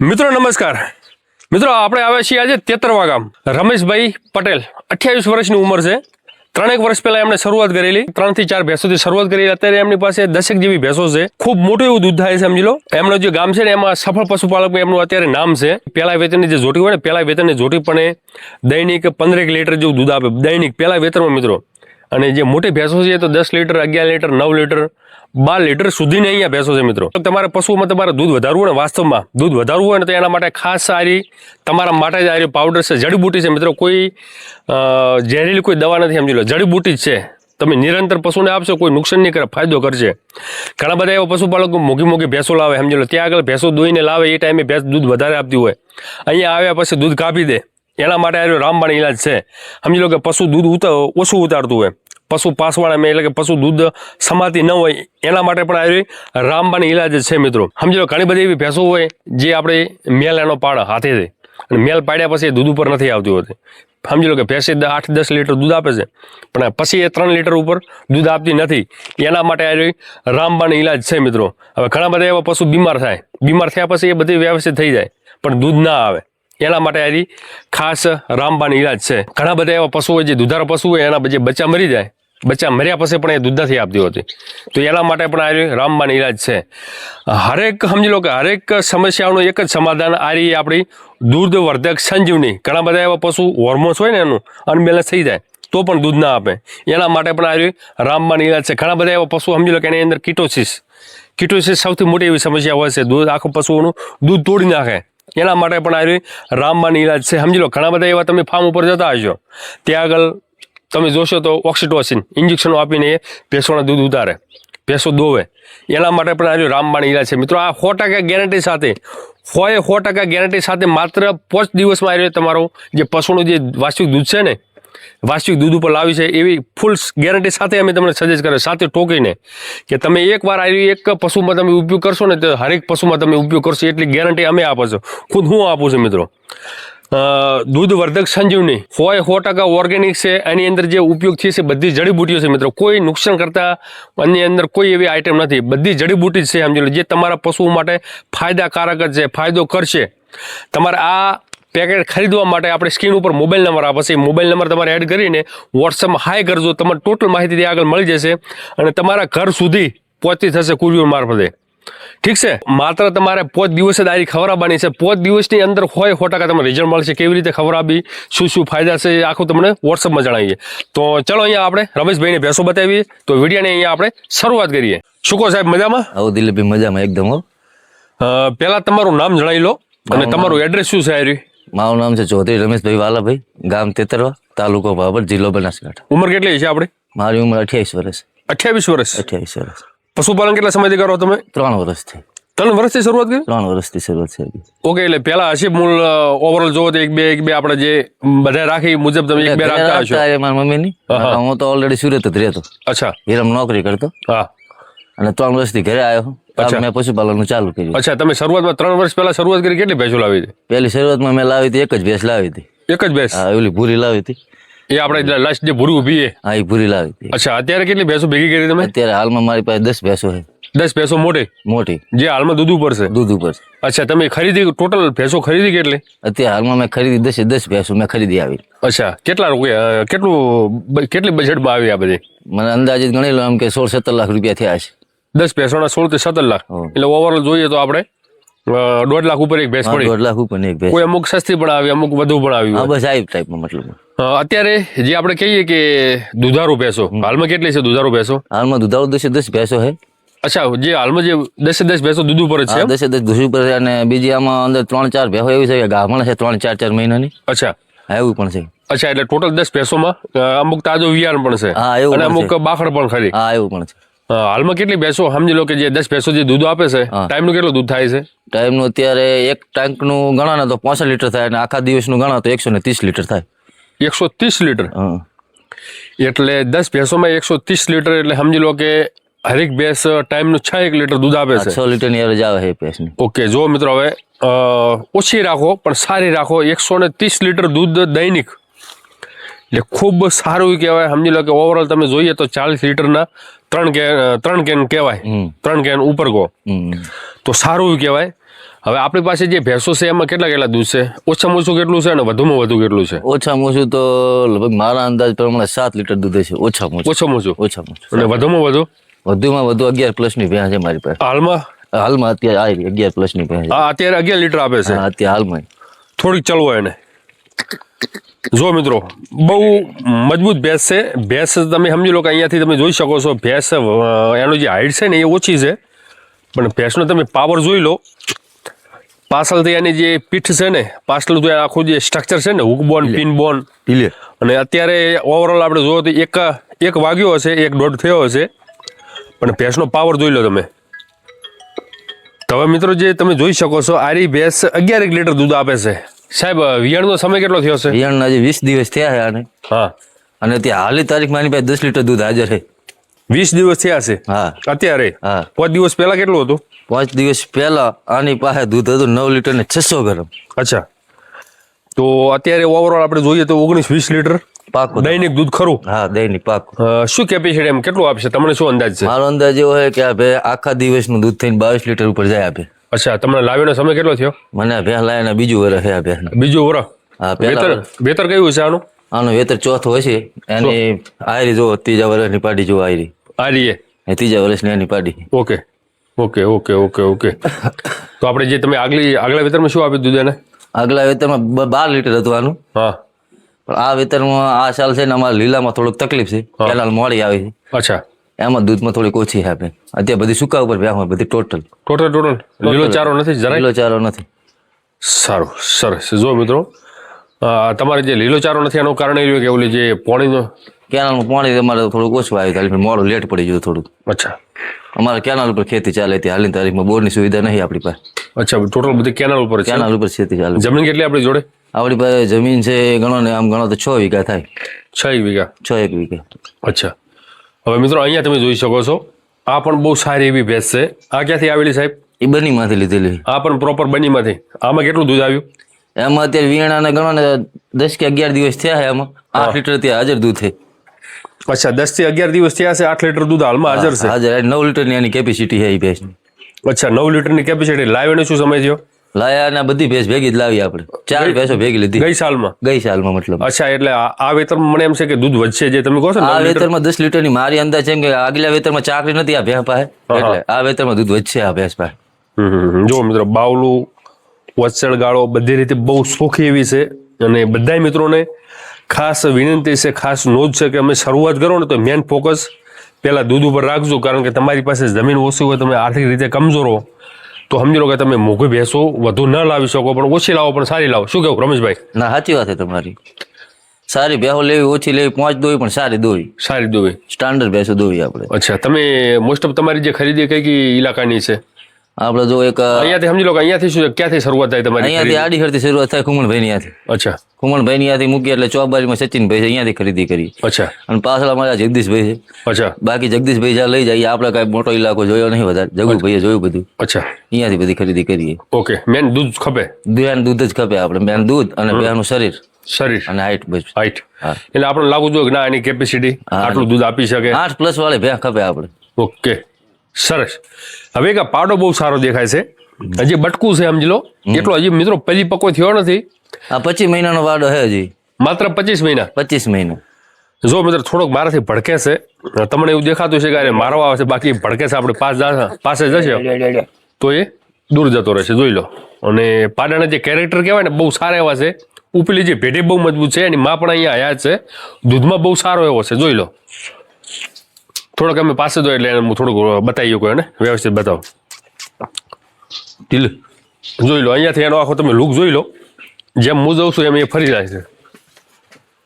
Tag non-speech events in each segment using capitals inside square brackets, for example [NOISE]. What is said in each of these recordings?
મિત્રો, નમસ્કાર. મિત્રો, આપણે આવ્યા છીએ આજે તેતરવા ગામ. રમેશભાઈ પટેલ, અઠ્યાવીસ વર્ષની ઉંમર છે. ત્રણેક વર્ષ પહેલા એમણે શરૂઆત કરેલી. ત્રણથી ચાર ભેંસોથી શરૂઆત કરી અત્યારે એમની પાસે દસેક જેવી ભેંસો છે. ખૂબ મોટું એવું દૂધ થાય છે, સમજી લો. એમનો જે ગામ છે ને, એમાં સફળ પશુપાલક એમનું અત્યારે નામ છે. પહેલા વેતનની જે જોટી હોય ને પહેલા વેતનની જોટી પણ દૈનિક પંદરેક લીટર જેવું દૂધ આપે. દૈનિક પહેલા વેતનમાં, મિત્રો. અને જે મોટી ભેંસો છે તો દસ લીટર, અગિયાર લીટર, નવ લીટર બાર લીટર સુધીની અહીંયા ભેંસો છે મિત્રો. તમારે પશુમાં તમારે દૂધ વધારવું ને વાસ્તવમાં દૂધ વધારવું હોય ને તો એના માટે ખાસ સારી તમારા માટે જ આ પાવડર છે જડીબુટી છે મિત્રો. કોઈ ઝેરીલી કોઈ દવા નથી, સમજી લો. જડીબુટી જ છે. તમે નિરંતર પશુને આપશો, કોઈ નુકસાન નહીં કરે, ફાયદો કરશે. ઘણા બધા એવા પશુપાલકો મોઘી મોઘી ભેંસો લાવે, સમજી લો. ત્યાં આગળ ભેંસો દોઈને લાવે, એ ટાઈમે ભેંસ દૂધ વધારે આપતી હોય. અહીંયા આવ્યા પછી દૂધ કાપી દે. એના માટે આવ્યો રામબાણ ઇલાજ છે. સમજી લો કે પશુ દૂધ ઉતાર ઓછું ઉતારતું હોય. પશુ પાસવાળામાં એટલે કે પશુ દૂધ સમાતી ન હોય, એના માટે પણ આવી રામબાની ઇલાજ છે મિત્રો. સમજી લો, ઘણી બધી એવી ભેંસો હોય જે આપણે મેલ એનો પાડ હાથેથી અને મેલ પાડ્યા પછી દૂધ ઉપર નથી આવતી હોતી. સમજી લો કે ભેંસે આઠ દસ લીટર દૂધ આપે છે. પણ પછી એ ત્રણ લીટર ઉપર દૂધ આપતી નથી. એના માટે આ રામબાની ઇલાજ છે મિત્રો. હવે ઘણા બધા એવા પશુ બીમાર થાય. બીમાર થયા પછી એ બધી વ્યવસ્થિત થઈ જાય, પણ દૂધ ના આવે. એના માટે આની ખાસ રામબાણ ઈલાજ છે. ઘણા બધા એવા પશુ હોય જે દુધારા પશુ હોય, એના જે બચ્ચા મરી જાય. બચ્ચા મર્યા પછી પણ એ દૂધ નથી આપતી હોતી. તો એના માટે પણ આ રામબાન ઇલાજ છે. હરેક, સમજી લો કે હરેક સમસ્યાઓનું એક જ સમાધાન આ રહી આપણી દૂધવર્ધક સંજીવની. ઘણા બધા એવા પશુ હોર્મોન્સ હોય ને એનું અનબેલેન્સ થઈ જાય, તો પણ દૂધ ના આપે. એના માટે પણ આ રામબાન ઇલાજ છે. ઘણા બધા એવા પશુ, સમજી લો કે એની અંદર કિટોસિસ કિટોસિસ સૌથી મોટી એવી સમસ્યા હોય છે. દૂધ, આખું પશુઓનું દૂધ તોડી નાખે. એના માટે પણ આવી રામબાની ઇલાજ છે. સમજી લો, ઘણા બધા એવા તમે ફાર્મ ઉપર જતા હશો. ત્યાં આગળ તમે જોશો તો ઓક્સિટોસિન ઇન્જેક્શનો આપીને એ ભેંસોના દૂધ ઉતારે, ભેંસો દોવે. એના માટે પણ આ રહ્યું રામબાણ ઇલાજ છે. મિત્રો, આ સો ટકા ગેરંટી સાથે એ સો ટકા ગેરંટી સાથે માત્ર પાંચ દિવસમાં આવ્યો તમારું જે પશુનું જે વાસ્તવિક દૂધ છે ને વાસ્તવિક દૂધ ઉપર લાવી છે, એવી ફૂલ ગેરંટી સાથે અમે તમને સજેસ્ટ કરે સાથે ટોકીને કે તમે એકવાર આવી એક પશુમાં તમે ઉપયોગ કરશો ને, તો હરેક પશુમાં તમે ઉપયોગ કરશો, એટલી ગેરંટી અમે આપો છો. ખુદ હું આપું છું, મિત્રો. દૂધવર્ધક સંજીવની હોય સો ટકા ઓર્ગેનિક છે, એની અંદર જે ઉપયોગ છે, બધી જડીબુટીઓ છે, મિત્રો. કોઈ નુકસાન કરતા એની અંદર કોઈ એવી આઈટમ નથી. બધી જડીબુટી જ છે, સમજી લો. જે તમારા પશુઓ માટે ફાયદાકારક જ છે, ફાયદો કરશે. તમારે આ પેકેટ ખરીદવા માટે આપણે સ્ક્રીન ઉપર મોબાઈલ નંબર આપશે મોબાઈલ નંબર તમારે એડ કરીને વોટ્સઅપમાં હાય કરજો. તમને ટોટલ માહિતી ત્યાં આગળ મળી જશે અને તમારા ઘર સુધી પહોંચતી થશે કુરિયર મારફતે. ઠીક છે? માત્ર તમારે પોચ દિવસે દારી આરી ખવડાવવાની છે. પોચ દિવસની અંદર હોય સો ટકા તમને રિઝલ્ટ મળશે. કેવી રીતે ખવડાવી શું શું ફાયદા છે? આખું તમને વોટ્સઅપમાં જણાવીએ. તો ચલો અહીંયા આપણે રમેશભાઈને ભેંસો બતાવીએ. તો વિડીયાને અહીંયા આપણે શરૂઆત કરીએ. શું કહો સાહેબ મજામાં? આવો દિલીપભાઈ મજામાં એકદમ પહેલાં તમારું નામ જણાવી લો અને તમારું એડ્રેસ શું છે આર્યું? મારું નામ છે ચૌધરી રમેશભાઈ વાલાભાઈ ગામ તેતરવા તાલુકો બાબર જિલ્લો બનાસકાંઠા. ઉંમર કેટલી છે આપણે? મારી ઉંમર અઠ્યાવીસ વર્ષ. અઠ્યાવીસ વર્ષ? અઠ્યાવીસ વર્ષ. પશુપાલન કેટલા સમયથી કરો તમે? ત્રણ વર્ષથી. ત્રણ વર્ષથી શરૂઆત કરી? ત્રણ વર્ષથી શરૂઆત છે ઓકે એટલે પેલા હશે મૂળ ઓવરઓલ જોવો તો એક બે એક બે આપણે જે બધા રાખી મુજબ તમે એક બે રાખતા હશો. મારી મમ્મીની. હું તો ઓલરેડી સુરત જ રહેતો. અચ્છા. હિરમ નોકરી કરતો. હા. અને ત્રણ વર્ષથી ઘરે આવ્યો પછી મેં પશુપાલનનું ચાલુ કર્યું. અચ્છા તમે શરૂઆતમાં ત્રણ વર્ષ પહેલા શરૂઆત કરી કેટલી ભેંસો લાવી હતી? પહેલી શરૂઆતમાં મેં લાવી હતી એક જ ભેંસ લાવી હતી. એક જ ભેંસ? હા ઓલી ભૂરી લાવી હતી. એ આપણે લાસ્ટ જે ભૂરી ઊભી છે હા એ ભૂરી લાવી હતી. અચ્છા અત્યારે કેટલી ભેંસો ભેગી કરી તમે? અત્યારે હાલમાં મારી પાસે દસ ભેંસો છે. દસ ભેંસો મોટી? મોટી. જે હાલમાં દૂધ ઉપર છે? દૂધ ઉપર અચ્છા તમે ખરીદી ટોટલ ભેંસો ખરીદી કેટલી? અત્યારે હાલમાં મેં ખરીદી દસે દસ ભેંસો મેં ખરીદી આવી. અચ્છા કેટલા રૂપિયા કેટલું કેટલી બજેટમાં આવી આ બધી? મને અંદાજિત ગણી લો એમ કે સોળ સત્તર લાખ રૂપિયા થયા છે. દસ ભેંસોના સોળથી સત્તર લાખ. એટલે ઓવરઓલ જોઈએ તો આપણે દોઢ લાખ ઉપર એક ભેંસ પડી. દોઢ લાખ ઉપર એક ભેંસ. કોઈ અમુક સસ્તી પણ આવી અમુક વધુ પણ આવી બસ આ ટાઈપમાં મતલબ. અત્યારે જે આપણે કહીએ કે દુધારું ભેંસો હાલમાં કેટલી છે દુધારું ભેંસો? હાલમાં દુધારું દસે દસ ભેંસો છે અચ્છા જે હાલમાં જે દસે દસ ભેંસો દૂધ ઉપર છે દસે દસ દૂધ ઉપર છે અને બીજી આમાં અંદર ત્રણ ચાર ભેંસો એવી છે કે ગામણ છે ત્રણ ચાર ચાર મહિનાની. અચ્છા. એવું પણ છે. અચ્છા એટલે ટોટલ દસ ભેંસોમાં અમુક તાજો વિયાણ પણ છે. હા, એવું અને અમુક બાખડ પણ ખરી. હા એવું પણ છે. હાલમાં કેટલી ભેંસો? સમજી લો કે જે દસ ભેંસો જે દૂધ આપે છે ટાઈમનું કેટલું દૂધ થાય છે? ટાઈમનું અત્યારે એક ટાંકનું ગણા ને તો પાંસઠ લીટર થાય અને આખા દિવસનું ગણા તો એકસો ને ત્રીસ લીટર થાય. એકસો ત્રીસ લીટર? એટલે દસ ભેંસોમાં એકસો ત્રીસ લીટર એટલે સમજી લો કે હરેક ભેંસ ટાઈમનું છ એક લીટર દૂધ આપે છે. છ લીટરની એવરેજ આવે છે ભેંસની. ઓકે જો મિત્રો હવે ઓછી રાખો પણ સારી રાખો. એકસો ને ત્રીસ લીટર દૂધ દૈનિક એટલે ખૂબ સારું કહેવાય. સમજી લો કે ઓવરઓલ તમે જોઈએ તો ચાલીસ લીટરના ત્રણ કેન ત્રણ કેન કહેવાય. ત્રણ કેન ઉપર કહો તો સારું કહેવાય. હવે આપણી પાસે જે ભેંસો છે એમાં કેટલા કેટલા દૂધ છે? ઓછામાં ઓછું કેટલું છે અને વધુમાં વધુ કેટલું છે? ઓછામાં ઓછું તો લગભગ મારા અંદાજ પ્રમાણે સાત લીટર દૂધ છે ઓછામાં ઓછું. ઓછામાં ઓછું? ઓછામાં ઓછું. અને વધુમાં વધુ? વધુમાં વધુ અગિયાર પ્લસની ભેંસ છે મારી પાસે. હાલમાં? હાલમાં અત્યારે આવી અગિયાર પ્લસની ભેંસ અત્યારે અગિયાર લીટર આપે છે. અત્યારે હાલમાં. થોડીક ચલવો એને. જો મિત્રો બહુ મજબૂત ભેંસ છે. ભેંસ તમે સમજી લો કે અહીંયાથી તમે જોઈ શકો છો ભેંસ એનો જે હાઈટ છે ને એ ઓછી છે. પણ ભેંસનો તમે પાવર જોઈ લો. પાછળથી એની જે પીઠ છે ને પાછળ તો આખું જે સ્ટ્રક્ચર છે ને હુક બોન પિન બોન અને અત્યારે ઓવરઓલ આપણે જોવો તો એક એક વાગ્યો હશે એક દોઢ થયો હશે. પણ ભેંસનો પાવર જોઈ લો તમે. તો હવે મિત્રો જે તમે જોઈ શકો છો આરી ભેંસ અગિયાર એક લીટર દૂધ આપે છે. સાહેબ વિયાણનો સમય કેટલો થયો છે? રિયાણના આજે વીસ દિવસ થયા છે આને. હા. અને ત્યાં હાલની તારીખમાં આની પાસે દસ લીટર દૂધ હાજર છે. વીસ દિવસ થયા છે? હા. અત્યારે? હા. પાંચ દિવસ પહેલા કેટલું હતું? પાંચ દિવસ પહેલા આની પાસે દૂધ હતું નવ લીટર ને છસો ગ્રામ. અચ્છા. તો અત્યારે ઓવરઓલ આપણે જોઈએ તો ઓગણીસ વીસ લીટર પાક. દૈનિક દૂધ ખરું? હા દૈનિક પાક. શું કેપેસિટી એમ? કેટલું આપશે? તમને શું અંદાજ છે? મારો અંદાજ એવો છે કે આ ભે આખા દિવસનું દૂધ થઈને બાવીસ લીટર ઉપર જાય આપે. અચ્છા તમને લાવીનો સમય કેટલો થયો? મને આ લાવીને બીજું વર્ષ થયા આ બીજું વરસ? હા બેતર પેલા બેતર કયું છે આનું? આનું વેતર ચોથો હશે. એની આયરી જો ત્રીજા વર્ષની પાડી જો આયરી. આયરી એ? ત્રીજા વર્ષની એની પાડી. Okay. Okay okay okay okay. તો આપણે જે તમે આગલી આગલા વેતરમાં શું આપ્યું દૂધ એને? આગલા વેતરમાં બાર લીટર હતું આનું. હા. પણ આ વેતરમાં આ સાલ છે ને અમારે લીલામાં થોડુંક તકલીફ છે. કેનાલ મોડી આવી છે. અચ્છા. એમાં દૂધમાં થોડીક ઓછી આપે. અત્યારે બધી સુકા ઉપર હોય બધી ટોટલ ટોટલ ટોટલ લીલો ચારો નથી જરા લીલો ચારો નથી. સારું સરસ. જો મિત્રો તમારે જે લીલો ચારો નથી એનું કારણ એ રહ્યું કે ઓલી જે પોણીનો કેનાલનું પાણી તમારે થોડુંક ઓછું આવ્યું એટલે મોડું લેટ પડી ગયું થોડુંક. અચ્છા. અમારે કેનાલ ઉપર ખેતી ચાલે હતી હાલની તારીખમાં બોરની સુવિધા નહીં આપણી પાસે. અચ્છા ટોટલ બધી કેનાલ ઉપર કેનાલ ઉપર ખેતી ચાલે. જમીન કેટલી આપણી જોડે? આપણી પાસે જમીન છે ગણો ને આમ ગણો તો છ વીઘા થાય. છ એક વીઘા. છ એક વીઘા. અચ્છા. હવે મિત્રો અહીંયા તમે જોઈ શકો છો આ પણ બહુ સારી એવી ભેંસ છે. આ ક્યાંથી આવેલી સાહેબ? એ બનીમાંથી લીધેલી. આ પણ પ્રોપર બનીમાંથી. આમાં કેટલું દૂધ આવ્યું? એમાં અત્યારે વીણાને ગણો ને દસ કે અગિયાર દિવસ થયા છે એમાં આઠ લીટર ત્યાં હાજર દૂધ છે. અચ્છા દસથી અગિયાર દિવસ થયા છે આઠ લીટર દૂધ હાલમાં હાજર છે? હાજર. નવ લીટરની એની કેપેસિટી છે એ ભેંસની. અચ્છા નવ લીટરની કેપેસિટી લાવીને શું સમય થયો? લાયા ને બધી ભેંસ ભેગી જ લાવી આપણે. ચાર ભેંસો ભેગી લીધી. ગઈ સાલમાં? ગઈ સાલમાં મતલબ. અચ્છા એટલે આ વેતરમાં મને એમ છે કે દૂધ વધશે જે તમે કહો છો આ વેતરમાં દસ લીટરની મારી અંદાજ છે કે આગલા વેતરમાં ચાકરી નથી આ ભેંસ પાસે. એટલે આ વેતરમાં દૂધ વધશે આ ભેંસ પાસે. જો મિત્રો બાવલું વત્સળ ગાળો બધી રીતે બહુ સોખી એવી છે અને બધા મિત્રોને ખાસ વિનંતી છે ખાસ નોંધ છે કે અમે શરૂઆત કરો ને તો મેન ફોકસ પેલા દૂધ ઉપર રાખજો કારણ કે તમારી પાસે જમીન ઓછી હોય તમે આર્થિક રીતે કમજોર હો. તો સમજી લો કે તમે મોઘી ભેંસો વધુ ન લાવી શકો પણ ઓછી લાવો પણ સારી લાવો. શું કેવું રમેશભાઈ? ના સાચી વાત છે તમારી. સારી ભેહો લેવી ઓછી લેવી પાંચ દોવી પણ સારી દોવી સારી દોવી સ્ટાન્ડર્ડ ભેંસો દોવી આપણે. અચ્છા તમે મોસ્ટ ઓફ તમારી જે ખરીદી કઈ કઈ ઇલાકાની છે? આપણે જો એક અહીંયાથી સમજી લો કે અહીંયાથી શું ક્યાંથી શરૂઆત થાય તમારી અહીંયાથી આડી હરથી શરૂઆત થાયની ત્યાંથી અચ્છા. ખુમણભાઈ ત્યાંથી મૂકી એટલે ચોબારીમાં સચિનભાઈ છે અહીંયાથી ખરીદી કરી. અચ્છા. અને પાછળ અમારા જગદીશભાઈ છે. અચ્છા. બાકી જગદીશભાઈ જ્યાં લઈ જાય આપણે કાંઈ મોટો ઇલાકો જોયો નહીં વધારે. જગુભાઈએ જોયું બધું. અચ્છા. અહીંયાથી બધી ખરીદી કરીએ. ઓકે. મેન દૂધ ખપે? બેન દૂધ જ ખપે આપણે. બેન દૂધ અને બેનું શરીર. શરીર. અને હાઈટ બસ. હાઈટ. એટલે આપણે લાગુ જોઈએ કે ના એની કેપેસિટી આટલું દૂધ આપી શકે. આઠ પ્લસ વાળી ભેં ખપે આપણે. ઓકે. સરસ. હવે એક પાડો બહુ સારો દેખાય છે. હજી બટકું છે સમજી લો. એટલો હજી મિત્રો પહેલી પકો થયો નથી. આ પચીસ મહિનાનો વાડો છે હજી. માત્ર પચીસ મહિના. પચીસ મહિના. જો મિત્ર થોડોક મારાથી ભડકે છે તમને એવું દેખાતું છે કે અરે મારો આવે છે બાકી ભડકે છે આપણે પાસ પાસે જશે તો એ દૂર જતો રહેશે જોઈ લો. અને પાડાના જે કેરેક્ટર કહેવાય ને બહુ સારા એવા છે. ઉપલી જે ભેટી બહુ મજબૂત છે એની માં પણ અહીંયા આયા છે. દૂધમાં બહુ સારો એવો છે જોઈ લો. થોડોક અમે પાસે દો એટલે હું થોડુંક બતાવી શકું એને. વ્યવસ્થિત બતાવો. ઢીલ. જોઈ લો અહીંયાથી એનો આખો તમે લુક જોઈ લો. જેમ હું જઉં છું એમ એ ફરી જાય છે.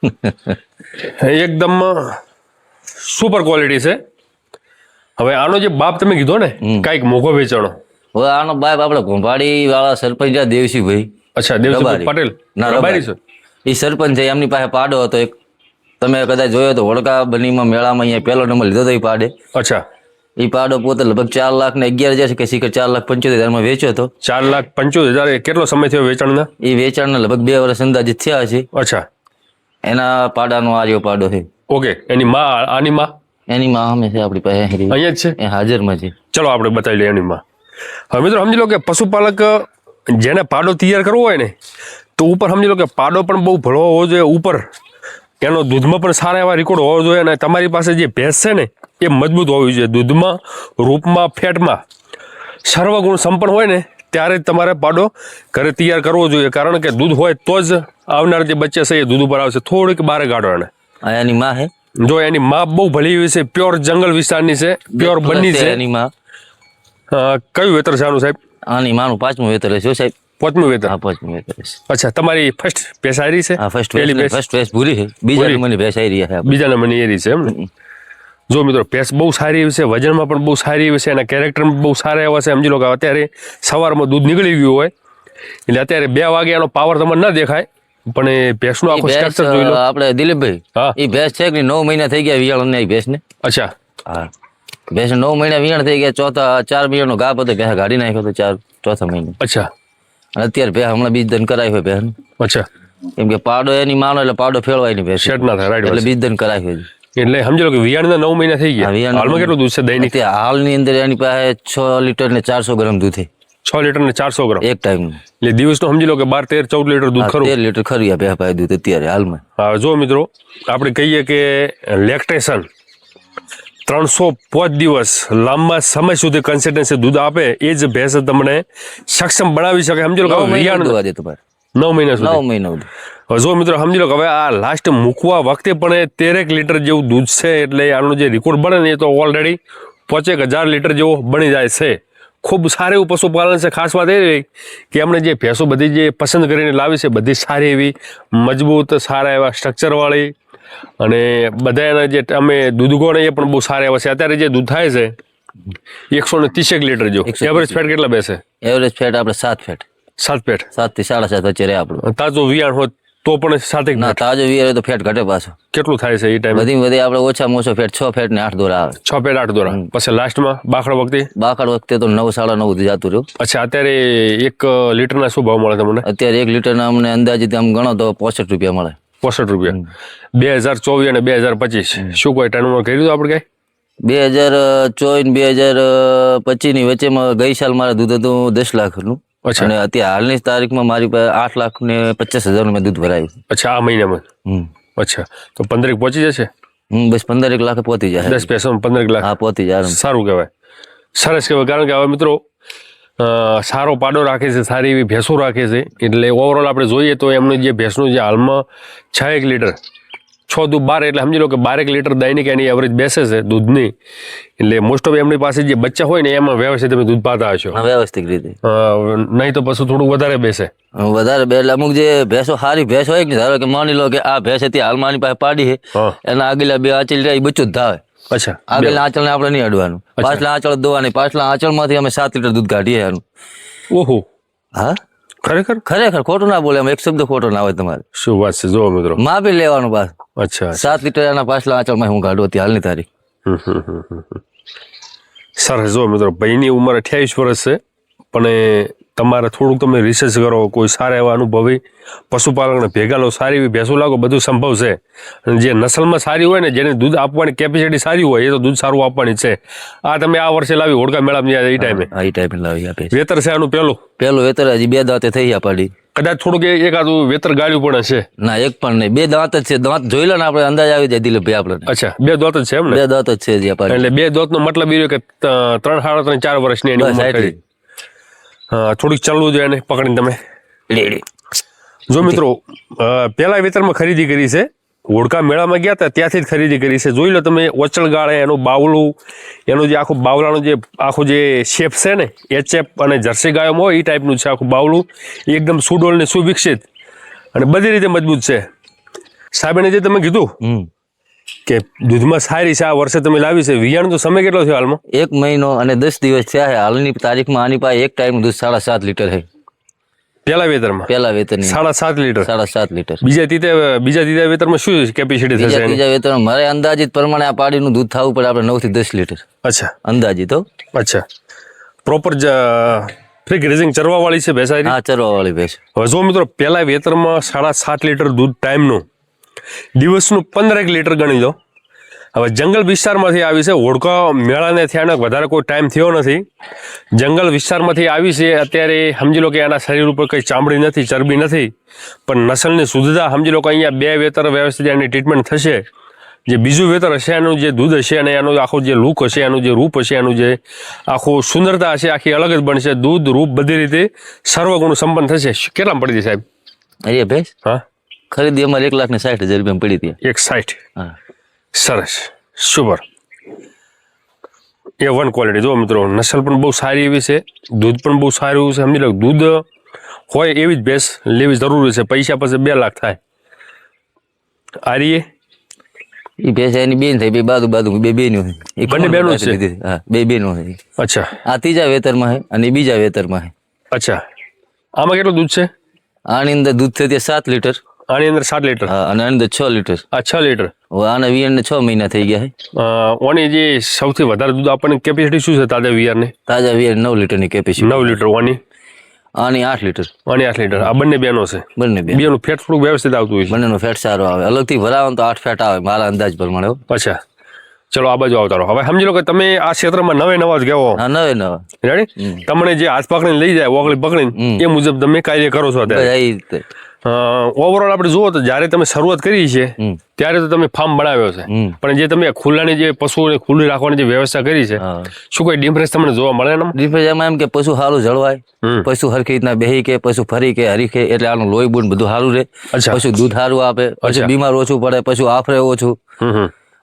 [LAUGHS] એકદમ સુપર ક્વોલિટી છે. હવે આનો જે બાપ તમે કીધો ને કાંઈક મોઘો વેચાણો. હવે આનો બાપ આપણે ઘોંભાડી વાળા સરપંચ દેવસીભાઈ અચ્છા દેવસિંહ પટેલ. ના રબારી છે. એ સરપંચ છે એમની પાસે પાડો હતો એક તમે કદાચ જોયો તો વડકા બનીમાં મેળામાં અહીંયા પહેલો નંબર લીધો હતો એ પાડે. અચ્છા. એ પાડો પોતે લગભગ ચાર લાખ ને અગિયાર હજાર કે સીકર ચાર લાખ પંચોતેર હજારમાં વેચ્યો હતો. ચાર લાખ પંચોતેર હજાર એ કેટલો સમય થયો વેચાણના? એ વેચાણના લગભગ બે વર્ષ અંદાજિત થયા છે. અચ્છા. એના પાડાનો આર્યો પાડો છે. ઓકે એની માં આની માં? એની માં અમે છે આપણી પાસે અહીંયા જ છે? એ હાજરમાં છે. ચલો આપણે બતાવી લઈએ એની માં. હવે મિત્રો સમજી લો કે પશુપાલક જેને પાડો તૈયાર કરવો હોય ને તો ઉપર સમજી લો કે પાડો પણ બહુ ભળો હોવો જોઈએ ઉપર. એનો દૂધમાં પણ સારા એવા રેકોર્ડ હોવો જોઈએ અને તમારી પાસે જે ભેંસ છે ને એ મજબૂત હોવી જોઈએ. દૂધમાં રૂપમાં ફેટમાં સર્વગુણ સંપન્ન હોય ને ત્યારે જ તમારે પાડો. ઘરે તૈયાર કરવો જોઈએ કારણ કે દૂધ હોય તો જ આવનાર જે બચ્ચા છે એ દૂધ ઉપર આવશે. થોડીક બારે કાઢો એને. એની માં હે? જો એની માં બહુ ભલી એવી છે પ્યોર જંગલ વિસ્તારની છે પ્યોર બની છે. એની માં. કયું વેતર છે આનું સાહેબ? આની માનું પાંચમું વેતર છે સાહેબ. પોચમું વેતન હા પાંચમું વેતન અચ્છા તમારી ફર્સ્ટ પેસારી છે? હા ફર્સ્ટ પહેલી ભેંસ? ફર્સ્ટ વેસ ભૂરી છે. બીજા. નંબરની ભેંસ રહ્યા છે બીજા નંબરની એરી છે એમ ને? જો મિત્રો ભેંસ બહુ સારી એવી છે વજનમાં પણ બહુ સારી એવી છે એના કેરેક્ટર બહુ સારા એવા છે. સમજી લો કે અત્યારે સવારમાં દૂધ નીકળી ગયું હોય એટલે અત્યારે બે વાગે એનો પાવર તમને ન દેખાય. પણ એ ભેંસનું આખું સ્ટ્રક્ચર જોઈ લો. આપણે દિલીપભાઈ હા. એ ભેંસ છે કે નવ મહિના થઈ ગયા વિયાણ ને ભેંસ ને અચ્છા. હા. ભેંસ નવ મહિના વિયાણ થઈ ગયા ચોથા ચાર મહિનાનો ગાપ હતો ભેંસ ગાડી નાખ્યો હતો ચાર ચોથા મહિને. અચ્છા. અને અત્યારે ભે હમણાં બીજ દન કરાય હોય ભેંસ અચ્છા. કેમ કે પાડો એની માનો એટલે પાડો ફેળવાય નહીં ભેંસ સેટ ના થાય એટલે રાઈટ બીજ દન કરાય હોય. એટલે સમજી લો કે વિયાણના નવ મહિના થઈ ગયા. હાલમાં કેટલું દૂધ છે દૈનિક? હાલની અંદર એની પાસે છ લીટર ને ચારસો ગ્રામ દૂધ છે. છ લીટર ને ચારસો ગ્રામ? એક ટાઈમ એટલે દિવસનું સમજી લો કે બાર તેર ચૌદ લીટર દૂધ ખરું. તેર લીટર ખરી આપે દૂધ અત્યારે હાલમાં. હા જો મિત્રો આપણે કહીએ કે લેક્ટેશન ત્રણસો પાંચ દિવસ લાંબા સમય સુધી કન્સિસ્ટન્સી દૂધ આપે એ જ ભેંસ તમને સક્ષમ બનાવી શકે. સમજો કે નવ મહિના તમારે. નવ મહિના સુધી. જો મિત્રો સમજી લો કે હવે આ લાસ્ટ મૂકવા વખતે પણ એ તેરેક લીટર જેવું દૂધ છે એટલે આનો જે રેકોર્ડ બને ને એ તો ઓલરેડી પોચેક હજાર લીટર જેવો બની જાય છે. ખૂબ સારું એવું પશુપાલન છે. ખાસ વાત એ રહી કે એમણે જે ભેંસો બધી જે પસંદ કરીને લાવી છે બધી સારી એવી મજબૂત સારા એવા સ્ટ્રક્ચરવાળી અને બધા એના જે અમે દૂધ ગોળ એ પણ બહુ સારા એવા છે. અત્યારે જે દૂધ થાય છે એકસો ને ત્રીસેક લીટર જો 130 એવરેજ ફેટ કેટલા બેસે? એવરેજ ફેટ આપણે સાત ફેટ. સાત ફેટ? સાતથી સાડા સાત વચ્ચે રહે આપણું. તાજો વિયાણ હોય તો પણ સાથે ના તાજો વિયાણ તો ફેટ ઘટે પાછો. કેટલું થાય છે એ ટાઈમ બધી બધી આપણે ઓછામાં ઓછો ફેટ છ ફેટ ને આઠ દોરા આવે. છ ફેટ આઠ દોરા. પછી લાસ્ટમાં બાખડ વખતે? બાકડ વખતે તો નવ સાડા નવ સુધી જતું રહ્યું. અચ્છા અત્યારે એક લીટરના શું ભાવ મળે તમને? અત્યારે એક લીટરના અમને અંદાજિત આમ ગણો તો પોસઠ રૂપિયા મળે. પોસઠ રૂપિયા. બે હજાર ચોવીસ અને બે હજાર પચીસ. શું કોઈ ટર્નમાં કર્યું હતું આપણે કઈ? બે હજાર ચોવીસ ને બે હજાર પચીસની વચ્ચેમાં ગઈ સાલ મારે દૂધ હતું દસ લાખનું. અને અત્યારે હાલની તારીખમાં મારી પાસે આઠ લાખ ને પચાસ હજારનું મેં દૂધ ભરાયું અચ્છા આ મહિનામાં? હમ. અચ્છા. તો પંદરેક પહોંચી જશે? હમ બસ પંદર એક લાખ પહોંચી જાય દસ પૈસા પંદર લાખ. હા પહોંચી જાય સારું કહેવાય. સરસ કહેવાય. કારણ કે હવે મિત્રો સારો પાડો રાખે છે સારી એવી ભેંસો રાખે છે. એટલે ઓવરઓલ આપણે જોઈએ તો એમનું જે ભેંસનું જે હાલમાં છ એક લીટર છ દૂધ બાર એટલે સમજી લો કે બારેક લીટર દૈનિક એની એવરેજ બેસે છે દૂધની. એટલે મોસ્ટ ઓફ એમની પાસે જે બચ્ચા હોય ને એમાં વ્યવસ્થિત તમે દૂધ પાતા હશો. વ્યવસ્થિત રીતે. નહીં તો પછી થોડું વધારે બેસે. વધારે બે એટલે અમુક જે ભેંસો સારી ભેંસ હોય ને ધારો કે માની લો કે આ ભેંસ હતી હાલમાં પાસે પાડી છે એના આગલા બે આંચલ એ બચ્ચું જ ધાવે. અચ્છા આગળના આંચળને આપણે નહીં અડવાનું. પાછલા આંચળ દોવાની પાછલા આંચળમાંથી અમે સાત લીટર દૂધ કાઢીએ એનું. ઓહો. હા? ખરેખર? ખરેખર ખોટું ના બોલે એક શબ્દ ખોટો ના હોય તમારે. શું વાત છે? જો મિત્રો. માપી લેવાનું પાસ અચ્છા સાત લીટર એના પાછલા આંચળમાં હું કાઢું હતી હાલની તારીખ. સરસ જો મિત્રો ભાઈની ઉંમર અઠ્યાવીસ વર્ષ છે પણ તમારે થોડુંક તમે રિસર્ચ કરો કોઈ સારા એવા અનુભવી પશુપાલકને ભેગા લો સારી એવી ભેંસો લાગો બધું સંભવ છે. જે નસલમાં સારી હોય ને જેને દૂધ આપવાની કેપેસિટી સારી હોય એ તો દૂધ સારું આપવાની છે. આ તમે આ વર્ષે લાવી હોડકા મેળામાં જ્યાં એ. ટાઈમે એ ટાઈમે લાવી આપે વેતર છે આનું પહેલું પેલું વેતર હજી બે દાંતે થઈ પાડી. કદાચ થોડુંક એકાદું વેતર ગાળ્યું પણ હશે. ના એક પણ નહીં. બે દાંત જ છે. દાંત જોઈ લો ને આપણે અંદાજ આવી જાય દિલીપભાઈ આપણે અચ્છા બે દોત જ છે એમ બે દાંત જ છે એટલે બે દોતનો મતલબ એ કે ત્રણ સાડા ત્રણ ચાર વર્ષની એની બસ ઉંમર આટલી. કરી હા થોડીક ચાલવું જોઈએ એને પકડીને તમે. લેડી જો મિત્રો પહેલા વેતરમાં ખરીદી કરી છે. હોડકા મેળામાં ગયા હતા ત્યાંથી જ ખરીદી કરી છે. જોઈ લો તમે ઓચળ ગાળે એનું બાવલું એનું જે આખું બાવલાનું જે આખું જે શેપ છે ને એચએપ અને જર્સી ગાયોમાં હોય એ ટાઈપનું છે આખું બાવલું એ એકદમ સુડોલ ને સુવિકસિત અને બધી રીતે મજબૂત છે. સાહેબ જે તમે કીધું કે દૂધમાં સારી છે આ વર્ષે તમે લાવી છે. વિયાણનો સમય કેટલો થયો હાલમાં? એક મહિનો અને દસ દિવસ થયા છે. હાલની તારીખમાં આની પાસે એક ટાઈમ દૂધ સાડા સાત લીટર છે. પહેલા વેતરમાં? પહેલા વેતર સાડા સાત લીટર. સાડા સાત લીટર. બીજા તીતે બીજા ત્રીજા વેતરમાં શું કેપેસિટી થશે બીજા વેતરમાં મારે અંદાજિત પ્રમાણે આ પાડીનું દૂધ થવું પડે આપણે નવથી દસ લીટર. અચ્છા. અંદાજિત હો. અચ્છા. પ્રોપર ફ્રી ગ્રેઝિંગ ચરવા વાળી છે ભેંસારી હા ચરવા વાળી ભેંસ. હવે જો મિત્રો પહેલા વેતરમાં સાડા સાત લીટર દૂધ ટાઈમનું દિવસનું પંદરેક લીટર ગણી લો. હવે જંગલ વિસ્તારમાંથી આવી છે. હોડકા મેળાને થયાને વધારે કોઈ ટાઈમ થયો નથી. જંગલ વિસ્તારમાંથી આવી છે. અત્યારે સમજી લો કે એના શરીર ઉપર કંઈ ચામડી નથી ચરબી નથી. પણ નસલની શુદ્ધતા સમજી લો કે અહીંયા બે વેતર વ્યવસ્થિત એની ટ્રીટમેન્ટ થશે. જે બીજું વેતર હશે એનું જે દૂધ હશે અને એનું આખું જે લુક હશે એનું જે રૂપ હશે એનું જે આખું સુંદરતા હશે આખી અલગ જ બનશે. દૂધ રૂપ બધી રીતે સર્વગુણ સંપન્ન થશે. કેટલામાં પડી હતી સાહેબ? અરે ભાઈ હા? ખરીદી અમારે એક લાખ ને સાઠ હજાર રૂપિયા પડી હતી. એક સાઠ. હા. સરસ. સુપર એ વન ક્વોલિટી જો મિત્રો નસલ પણ બહુ સારી એવી છે દૂધ પણ બહુ સારું છે. સમજી લો દૂધ હોય એવી જ ભેંસ લેવી જરૂરી છે. પૈસા પછી બે લાખ થાય. આરીએ એ ભેંસ એની બેન થઈ બે બાજુ બાજુ બે બેનો છે. બંને કાઢી છે? હા બે બેનો છે અચ્છા. આ ત્રીજા વેતરમાં છે અને બીજા વેતરમાં છે. અચ્છા. આમાં કેટલું દૂધ છે? આની અંદર દૂધ થતી સાત લીટર. આની અંદર સાત લીટર? હા અને અંદર છ લીટર. આ છ લીટર? આને આના વિયરને છ મહિના થઈ ગયા છે. ઓની જે સૌથી વધારે દૂધ આપણને કેપેસિટી શું છે તાજા વિયારની તાજા વિયર નવ લીટરની કેપેસિટી નવ લીટર ઓની? આની આઠ લીટર. આની આઠ લીટર. આ બંને બેનો છે? બંને બે બેનું ફેટ થોડુંક વ્યવસ્થિત આવતું હોય બંનેનો ફેટ સારો આવે. અલગથી ભરાવો ને તો આઠ ફેટ આવે મારા અંદાજ પ્રમાણે. અચ્છા. ચલો આ બાજુ આવતા રહો. હવે સમજી લો કે તમે આ ક્ષેત્રમાં નવે નવા જ ગયો હા. નવે નવા. રેડી તમને જે હાથ પકડીને લઈ જાય ઓગળી પકડીને એ મુજબ તમે કાર્ય કરો છો અત્યારે. ઓવરઓલ આપણે જુઓ તો જ્યારે તમે શરૂઆત કરી છે ત્યારે તો તમે ફાર્મ બનાવ્યો છે. પણ જે તમે ખુલ્લાની જે પશુઓને ખુલ્લી રાખવાની જે વ્યવસ્થા કરી છે શું કોઈ ડિફરન્સ તમને જોવા મળે ને ડિફરન્સ એમાં એમ કે પશુ સારું જળવાય પશુ હરખી રીતના બેહી કે પશુ ફરી કે હરીખે એટલે આનું લોહી બૂન બધું સારું રહે. પશુ દૂધ સારું આપે પછી બીમાર ઓછું પડે પશુ આફરે ઓછું.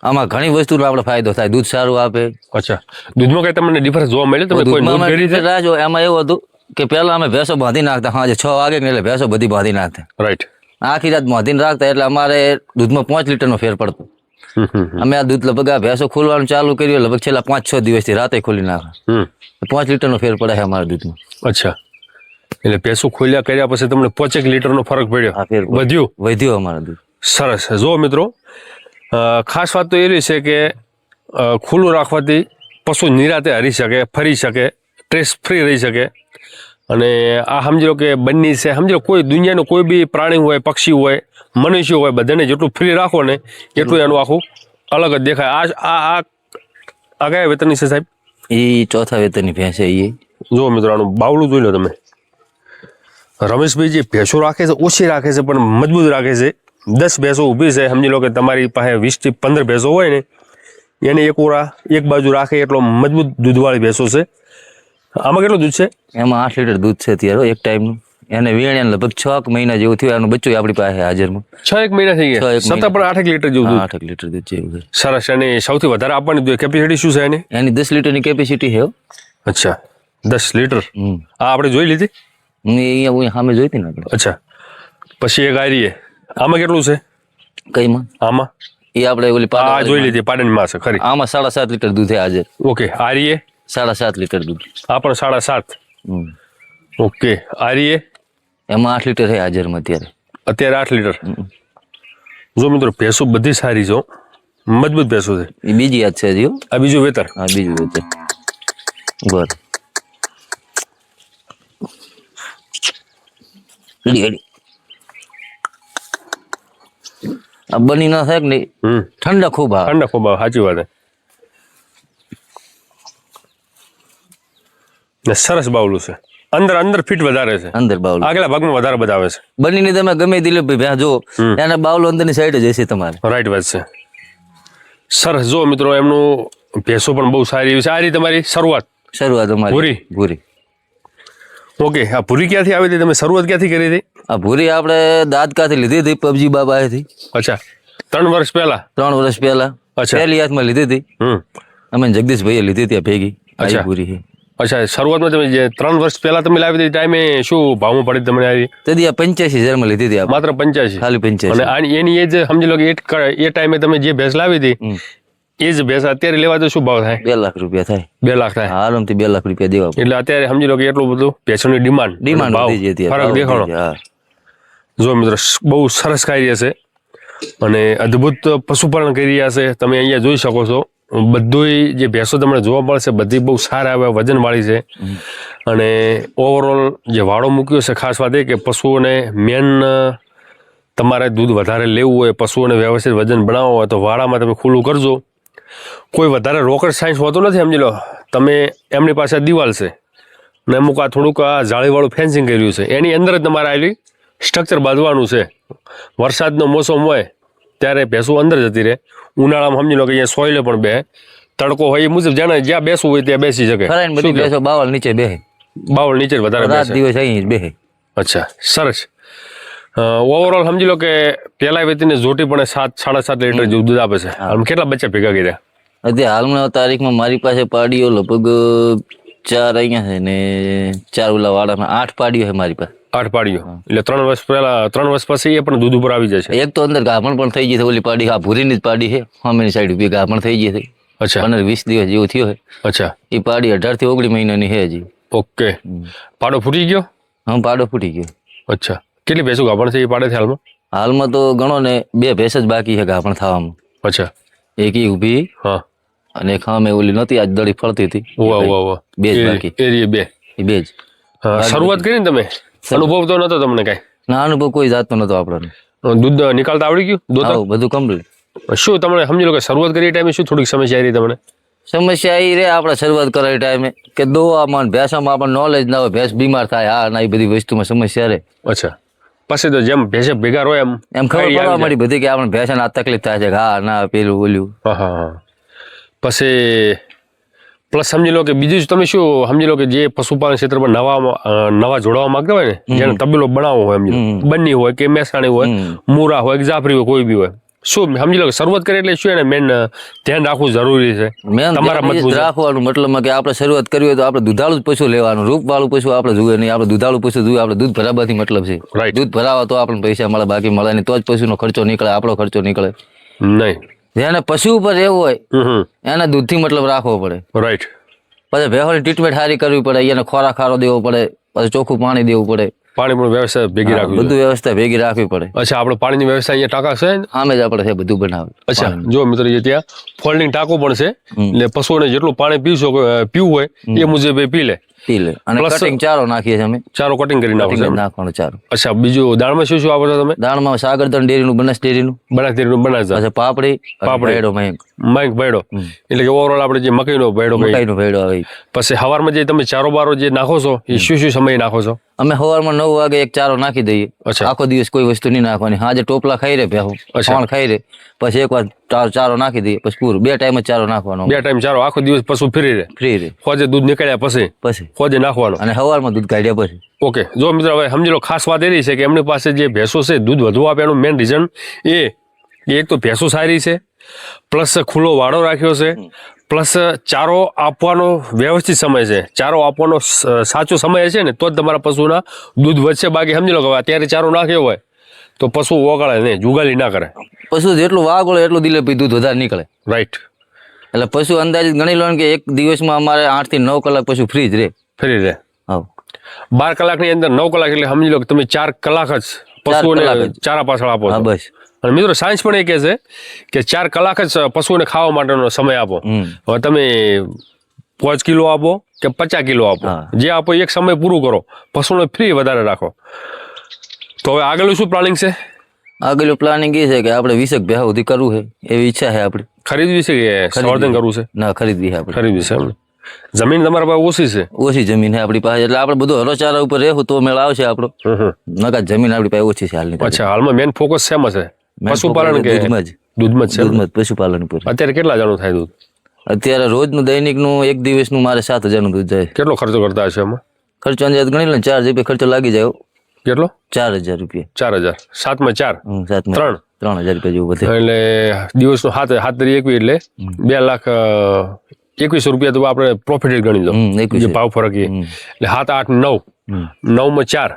આમાં ઘણી વસ્તુનો આપણે ફાયદો થાય. દૂધ સારું આપે. અચ્છા. દૂધમાં કઈ તમને ડિફરન્સ જોવા મળે તમે કોઈ જો એમાં એવું હતું કે પહેલા અમે ભેંસો બાંધી નાખતા હા છ વાગે ને એટલે ભેંસો બધી બાંધી નાખતા. રાઈટ આખી રાત બાંધીને રાખતા એટલે અમારે દૂધમાં પાંચ લીટરનો ફેર પડતો. અમે આ દૂધ લગભગ આ ભેંસો ખોલવાનું ચાલુ કર્યું લગભગ છેલ્લા પાંચ છ દિવસથી રાતે ખોલી નાખે. પાંચ લીટરનો ફેર પડે છે અમારા દૂધમાં. અચ્છા. એટલે ભેંસો ખોલ્યા કર્યા પછી તમને પોચેક લીટરનો ફરક પડ્યો? હા ફેર વધ્યું? વધ્યું અમારા દૂધ. સરસ. જો મિત્રો ખાસ વાત તો એવી છે કે ખુલ્લું રાખવાથી પશુ નિરાતે હરી શકે ફરી શકે સ્ટ્રેસ ફ્રી રહી શકે. અને આ સમજી લો કે બંને છે સમજી કોઈ દુનિયાનું કોઈ બી પ્રાણી હોય પક્ષી હોય મનુષ્ય હોય બધાને જેટલું ફ્રી રાખો ને એટલું એનું આખું અલગ જ દેખાય. આ આ આ આ કયા વેતનની છે સાહેબ? એ ચોથા વેતનની ભેંસ છે એ જો મિત્રો આનું બાવળું જોઈ લો તમે. રમેશભાઈ જે ભેંસો રાખે છે ઓછી રાખે છે પણ મજબૂત રાખે છે. દસ ભેંસો ઊભી છે સમજી લો કે તમારી પાસે વીસથી પંદર ભેંસો હોય ને એને એક ઓરા એક બાજુ રાખે એટલો મજબૂત દૂધવાળી ભેંસો છે. આમાં કેટલું દૂધ છે? એમાં આઠ લીટર દૂધ છે અત્યારે એક ટાઈમનું. એને વીણ્યા લગભગ છ એક મહિના જેવું થયું એનું બચ્ચું આપણી પાસે હાજરમાં. છ એક મહિના થઈ ગયા? છતાં પણ એક લીટર જેવું આઠ એક લીટર દૂધ જેવું છે. સરસ અને સૌથી વધારે આપવાની કેપેસિટી શું છે એની? એની દસ લીટરની કેપેસિટી છે અચ્છા દસ લીટર? આ આપણે જોઈ લીધી? અહીંયા હું સામે જોઈતી ને આપણે અચ્છા પછી એક આરીએ આમાં કેટલું છે? કઈમાં? આમાં? એ આપણે ઓલી આ જોઈ લીધી પાડનમાં છે ખરી. આમાં સાડા સાત લીટર દૂધ છે હાજર ઓકે આરીએ સાડા સાત લીટર દૂધ આ પણ સાડા સાત હમ. ઓકે આરીએ એમાં આઠ લીટર છે હાજરમાં અત્યારે। અત્યારે આઠ લીટર? જો મિત્રો ભેંસો બધી સારી છે હો. મજબૂત ભેંસો છે. એ બીજી યાદ છે હજી હો. આ બીજું વેતર? હા બીજું વેતન બર એડી, એડી. આ બની ના થાય કે નહીં? હમ. ઠંડા ખૂબ આવે. ઠંડા ખૂબ આવે, સાચી વાત ને સરસ બાવલું છે. અંદર અંદર ફીટ વધારે છે. અંદર બાઉલ આગલા ભાગમાં વધારે બતાવે છે. બનીને તમે ગમે દિલીપભાઈ ભ્યા જો એના બાવલો અંદરની સાઈડ જ હશે તમારે. રાઈટ વાત છે. સરસ જો મિત્રો એમનું ભેંસો પણ બહુ સારી એવી છે. આ રીતે તમારી શરૂઆત. શરૂઆત અમારી. ભૂરી? ભૂરી. ઓકે આ ભૂરી ક્યાંથી આવી હતી? તમે શરૂઆત ક્યાંથી કરી હતી? આ ભૂરી આપણે દાદકાથી લીધી હતી પબજી બાબા બાબાએથી અચ્છા. ત્રણ વર્ષ પહેલા? ત્રણ વર્ષ પહેલા. અચ્છા. પહેલી હાથમાં લીધી હતી. અમે જગદીશભાઈએ લીધી હતી આ ભેગી. અચ્છા. ભૂરી અચ્છા શરૂઆતમાં તમે જે ત્રણ વર્ષ પહેલા તમે લાવી હતી ટાઈમે શું ભાવમાં પડી તમને આવી? તેથી આ પંચ્યાસી હજારમાં લીધી હતી માત્ર પંચ્યાસી? ખાલી પંચ્યાસી. અને એની એ જ સમજી લો કે એ ટાઈમે તમે જે ભેંસ લાવી હતી એ જ ભેંસ અત્યારે લેવા તો શું ભાવ થાય? બે લાખ રૂપિયા થાય. બે લાખ થાય. આરામથી બે લાખ રૂપિયા દેવા એટલે અત્યારે સમજી લો કે એટલું બધું ભેંસોની ડિમાન્ડ ડિમાન્ડ વધી જઈ હતી. ફરક દેખાણો. જો મિત્રો બહુ સરસ કાર્ય છે. અને અદ્ભુત પશુપાલન કરી રહ્યા છે. તમે અહીંયા જોઈ શકો છો. બધુંય જે ભેંસો તમને જોવા મળશે, બધી બહુ સારા આવે વજનવાળી છે. અને ઓવરઓલ જે વાળો મૂક્યો છે, ખાસ વાત એ કે પશુઓને મેન તમારે દૂધ વધારે લેવું હોય, પશુઓને વ્યવસ્થિત વજન બનાવવું હોય, તો વાળામાં તમે ખુલ્લું કરજો. કોઈ વધારે રોકડ સાયન્સ હોતું નથી, સમજી લો. તમે એમની પાસે દિવાલ છે, ને અમુક આ થોડુંક આ જાળીવાળું ફેન્સિંગ કર્યું છે. એની અંદર જ તમારે આવેલી સ્ટ્રક્ચર બાંધવાનું છે. વરસાદનો મોસમ હોય, ત્યારે ભેંસું અંદર જતી રહે. ઉનાળામાં સમજી લો કે અહીંયા સોયલે પણ બે. તડકો હોય એ મુજબ જાણે જ્યાં બેસવું હોય ત્યાં બેસી શકે. ખરાઈને બધી બેસો બાવળ નીચે બેહે. બાવળ નીચે વધારે રાત દિવસ અહીં જ બેહે. અચ્છા સરસ. ઓવરઓલ સમજી લો કે પેલા વ્યક્તિને જોટી પણ સાત સાડા સાત લીટર જેવું દૂધ આપે છે. આમ કેટલા બચ્ચા ભેગા કર્યા? અત્યારે હાલમાં તારીખમાં મારી પાસે પાડીઓ લગભગ ચાર અહીંયા છે ને ચાર ઓલા વાડામાં આઠ પાડીઓ છે મારી પાસે. આઠ પાડીઓ. એટલે ત્રણ વર્ષ પહેલા ત્રણ વર્ષ પછી એ પણ દૂધ ઉપર આવી જાય છે એક તો અંદર ગાભણ પણ થઈ ગઈ છે ઓલી પાડી આ ભૂરીની જ પાડી છે સામેની સાઈડ ઊભી ગાભણ થઈ ગઈ છે. અચ્છા. પંદર વીસ દિવસ જેવું થયો છે. અચ્છા. એ પાડી અઢારથી ઓગણીસ મહિનાની છે હજી. ઓકે. પાડો ફૂટી ગયો? હા પાડો ફૂટી ગયો. અચ્છા. કેટલી ભેંસો ગાભણ છે એ પાડે છે હાલમાં? હાલમાં તો ગણો ને બે ભેંસ જ બાકી છે ગાભણ થવામાં. અચ્છા. એક ઈ ઊભી હા. અને ખામે ઓલી નતી આજ દળી ફળતી હતી. વાહ વાહ વાહ. બે જ બાકી. એરિયે બે. બે જ. શરૂઆત કરી ને તમે? અનુભવ તો નતો તમને કઈ? ના અનુભવ કોઈ જાતનો નતો આપણને. દૂધ નીકળતા આવડી ગયું? દોતા બધું કમ્પ્લીટ શું તમને સમજી લો કે શરૂઆત કરી એ ટાઈમે શું થોડીક સમસ્યા આવી તમને? સમસ્યા એ રે આપણે શરૂઆત કરાવી ટાઈમે. કે દોવામાં આમાં ભેંસોમાં આપણને નોલેજ ના હોય ભેંસ બીમાર થાય હા ના એ બધી વસ્તુમાં સમસ્યા રે. અચ્છા. પછી તો જેમ ભેંસે ભેગા રહો એમ એમ ખબર પડવા મળી બધી કે આપણે ભેંસાને આ તકલીફ થાય છે હા ના પેલું ઓલું. હા હા હા. પછી પ્લસ સમજી લો કે બીજું જ તમે શું સમજી લો કે જે પશુપાલન ક્ષેત્રમાં નવા નવા જોડાવા માંગતા હોય ને જેને તબેલો બનાવવો હોય સમજી બની હોય કે મહેસાણી હોય મુરા હોય કે જાફરી હોય કોઈ બી હોય. શું સમજી લો કે શરૂઆત કરી એટલે શું એને મેન ધ્યાન રાખવું જરૂરી છે. તમારા મત રાખવાનું મતલબમાં કે આપણે શરૂઆત કરવી હોય તો આપણે દુધાળું પશુ લેવાનું રૂપવાળું પશુ આપણે જોઈએ નહીં આપણે દુધાળું પશુ જોઈએ આપણે દૂધ ભરાવાથી મતલબ છે. દૂધ ભરાવા તો આપણને પૈસા મળે બાકી મળે નહીં તો જ પશુનો ખર્ચો નીકળે આપણો ખર્ચો નીકળે. નહીં. જેને પશુ ઉપર રહેવું હોય એને દૂધથી મતલબ રાખવો પડે. રાઈટ પછી ભેહોની ટ્રીટમેન્ટ સારી કરવી પડે એને ખોરાક ખારો દેવો પડે પછી ચોખ્ખું પાણી દેવું પડે. પાણી પણ વ્યવસ્થા ભેગી રાખવી બધું વ્યવસ્થા ભેગી રાખવી પડે. અચ્છા આપણે પાણીની વ્યવસ્થા અહીંયા ટાંકા છે આમે જ આપણે છે બધું બનાવે. અચ્છા જો મિત્રો ત્યાં ફોલ્ડિંગ ટાંકો પણ છે એટલે પશુઓને જેટલું પાણી પીશો પીવું હોય એ મુજબ પી લે. પી લે અને કટિંગ ચારો નાખીએ છીએ અમે. ચારો કટિંગ કરી નાખો છો કટિંગ ચારો. અચ્છા બીજું દાળમાં શું શું આપો છો તમે? દાણમાં સાગરદન ડેરીનું બનાસ ડેરીનું. બનાસડેરીનું બનાસ અચ્છા પાપડી પાપડી. ભેડો મયંક મયંક ભેડો. એટલે કે ઓવરઓલ આપણે જે મકાઈનો ભેડો મકાઈનો ભેડો આવે. પછી સવારમાં જે તમે ચારો બારો જે નાખો છો એ શું શું સમય નાખો છો? અમે સવારમાં નવ વાગે એક ચારો નાખી દઈએ. આખો દિવસ કોઈ વસ્તુ નહીં નાખવાની. આજે ટોપલા ખાઈ રે ભેહું ખાઈ રે? પછી એક વાર ચારો ચારો નાખી દઈએ પછી પૂરું. બે ટાઈમ જ ચારો નાખવાનો. બે ટાઈમ ચારો આખો દિવસ પશુ ફરી રે? ફ્રી રે. ખોજે દૂધ નીકળ્યા પછી? પછી. ખોજે નાખવાનો? અને સવારમાં દૂધ કાઢ્યા પછી. ઓકે. જો મિત્રો હવે સમજી લો ખાસ વાત એની છે કે એમની પાસે જે ભેંસો છે દૂધ વધુ આપે એનું મેન રીઝન એ એક તો ભેંસો સારી છે પ્લસ ખુલ્લો વાડો રાખ્યો છે પ્લસ ચારો આપવાનો વ્યવસ્થિત સમય છે. ચારો આપવાનો સાચો સમય છે ને તો જ તમારા પશુના દૂધ વધશે. બાકી સમજી લો કે અત્યારે ચારો નાખ્યો હોય તો પશુ ઓગાળે નહીં જુગાલી ના કરે. પશુ જેટલું હોય એટલું દિલે દૂધ વધારે નીકળે. રાઈટ એટલે પશુ અંદાજિત ગણી લો કે એક દિવસમાં અમારે આઠથી નવ કલાક પશુ ફ્રી જ રહે. ફ્રી રહે. હા. બાર કલાકની અંદર નવ કલાક એટલે સમજી લો કે તમે ચાર કલાક જ પશુઓને ચારા પાછળ આપો બસ. અને મિત્રો સાયન્સ પણ એ કહે છે કે ચાર કલાક જ પશુઓને ખાવા માટેનો સમય આપો. હવે તમે પાંચ કિલો આપો કે પચાસ કિલો આપો. જે આપો એક સમય પૂરું કરો. પશુને ફ્રી વધારે રાખો. તો હવે આગળનું શું પ્લાનિંગ છે? આગળનું પ્લાનિંગ એ છે કે આપણે વિશેક ભેહ સુધી કરવું છે. એવી ઈચ્છા છે આપણી. ખરીદવી છે કે સંવર્ધન કરવું છે? ના ખરીદવી છે આપણે. ખરીદવી છે જમીન તમારા પાસે ઓછી છે? ઓછી જમીન છે આપણી પાસે. એટલે આપણે બધું હરોચારા ઉપર રહેવું તો મેળ આવશે આપણો. નકા જમીન આપણી પાસે ઓછી છે હાલની. અચ્છા હાલમાં મેન ફોકસ શેમાં છે? પશુપાલન કે દૂધમાં જ. દૂધમાં છે દૂધમાં પશુપાલન પર અત્યારે કેટલા જણું થાય દૂધ? અત્યારે રોજનું દૈનિકનું એક દિવસનું મારે સાત હજારનું દૂધ જાય. કેટલો ખર્ચો કરતા હશે એમાં? ખર્ચો અંદાજ ગણી લે ચાર રૂપિયા ખર્ચો લાગી જાય કેટલો? ચાર હજાર રૂપિયા. ચાર હજાર. સાતમાં ચાર? સાતમાં ત્રણ? ત્રણ હજાર રૂપિયા જેવું બધું. એટલે દિવસનો હાથ હાથ તરી એકવી એટલે બે લાખ એકવીસો રૂપિયા તો આપણે પ્રોફિટ ગણી લો. એકવીસ. જે ભાવ ફરક એ એટલે સાત આઠ નવ. નવમાં ચાર.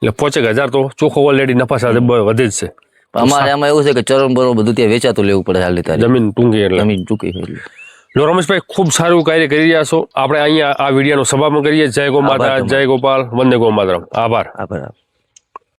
એટલે પોચેક હજાર તો ચોખ્ખો ઓલરેડી નફા સાથે વધે જ છે. અમારે આમાં એવું છે કે ચરણ બરો બધું ત્યાં વેચાતું લેવું પડે હાલ તારે. જમીન ટૂંકી એટલે. જમીન એટલે. જો રમેશભાઈ ખૂબ સારું કાર્ય કરી રહ્યા છો. આપણે અહીંયા આ વિડીયોનો સભામાં કરીએ. જય ગો માતા જય ગોપાલ વંદે ગો માતરમ આભાર આભાર.